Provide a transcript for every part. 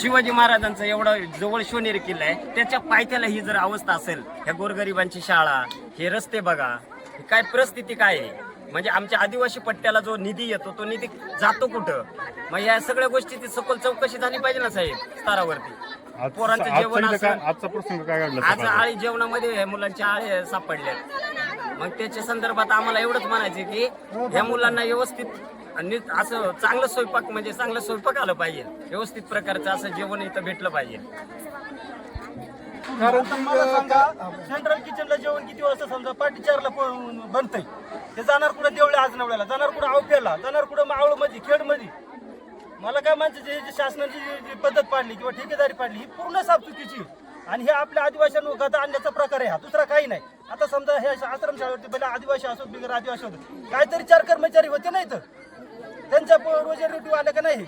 शिवाजी महाराजांचा एवढा जवळ शिवनेरी किल्ला आहे त्याच्या पायथ्याला ही जर अवस्था असेल ह्या गोरगरिबांची शाळा हे रस्ते बघा ही काय परिस्थिती काय आहे? म्हणजे आमच्या आदिवासी पट्ट्याला जो निधी येतो तो निधी जातो कुठं? मग या सगळ्या गोष्टीची सखोल चौकशी झाली पाहिजे ना साहेब स्तरावरती. पोरांचं जेवण आज? आळी जेवणामध्ये मुलांच्या आळे सापडल्यात. मग त्याच्या संदर्भात आम्हाला एवढंच म्हणायचे की ह्या मुलांना व्यवस्थित आणि असं चांगलं स्वयंपाक म्हणजे चांगलं स्वयंपाक आलं पाहिजे. व्यवस्थित प्रकारचं असं जेवण इथं भेटलं पाहिजे. कारण सांगा सेंट्रल किचनला जेवण किती वाजता समजा पाठी चारला बनतंय? ते जाणार कुठं देवळे आजनवड्याला जाणार कुठं आवप्याला जाणार कुठं मावळमध्ये खेडमध्ये मला काय म्हणायचं जे शासनाची जी पद्धत पाडली किंवा ठेकेदारी पाडली ही पूर्ण साफ चुकीची आणि हे आपल्या आदिवासींना गदा आणण्याचा प्रकार आहे हा. दुसरा काही नाही. आता समजा हे आश्रमशाळेवरती पहिले आदिवासी असो बिगर आदिवासी होते काहीतरी चार कर्मचारी होते नाही तर त्यांच्या प- रोजी रोटी आल्या का नाही?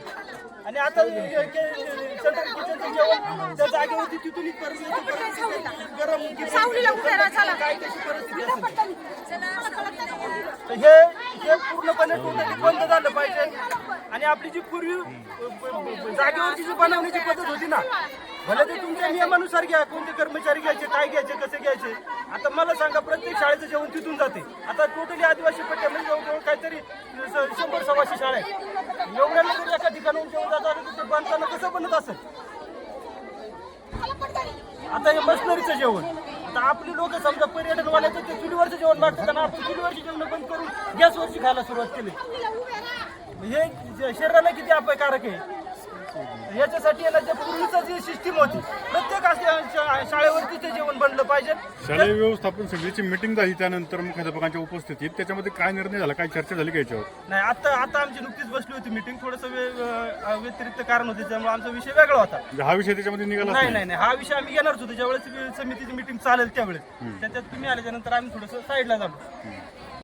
आणि आता सेंट्रल किचनचं जेवण त्या जागेवरती तिथून गरम. काय कशी परिस्थिती हे हे पूर्णपणे टोटली बंद झालं पाहिजे. आणि आपली जी पूर्वी जागेवरची जी बनवण्याची पद्धत होती ना भले ते तुमच्या नियमानुसार घ्या कोणते कर्मचारी घ्यायचे काय घ्यायचे कसे घ्यायचे. आता मला सांगा प्रत्येक शाळेचं जेवण तिथून जाते. आता टोटली आदिवासी पट्ट्यामध्ये म्हणजे जवळजवळ काहीतरी स- शंभर सव्वाशे शाळा आहेत. एवढ्याला जर एका ठिकाणाहून जेवण जात आलं तर ते बांधताना कसं बनत असेल? आता हे मशनरीचं जेवण. आता आपली लोक समजा पर्यटनवाल्याचं ते चुलीवरचं जेवण मागतात आणि आपण चुलीवरची जेवण बंद करून गॅसवरची खायला सुरुवात केली. हे जे शरीराला किती अपायकारक आहे? याच्यासाठी याला जे पूर्वीचं जी सिस्टीम होती प्रत्येक अशा शाळेवरती ते जेवण बनलं पाहिजे. शालेय व्यवस्थापन समितीची मिटिंग झाली त्यानंतर मुख्याध्यापकांच्या उपस्थितीत. त्याच्यामध्ये काय निर्णय झाला काय चर्चा झाली का याच्यावर? नाही आता आता आमची नुकतीच बसली होती मिटिंग थोडंसं व्यतिरिक्त कारण होते त्यामुळे आमचा विषय वेगळा होता. म्हणजे हा विषय त्याच्यामध्ये निघाला नाही नाही नाही. हा विषय आम्ही घेणारच होतो. ज्यावेळेस समितीची मिटिंग चालेल त्यावेळेस. त्याच्यात तुम्ही आल्याच्यानंतर आम्ही थोडंसं साईडला झालो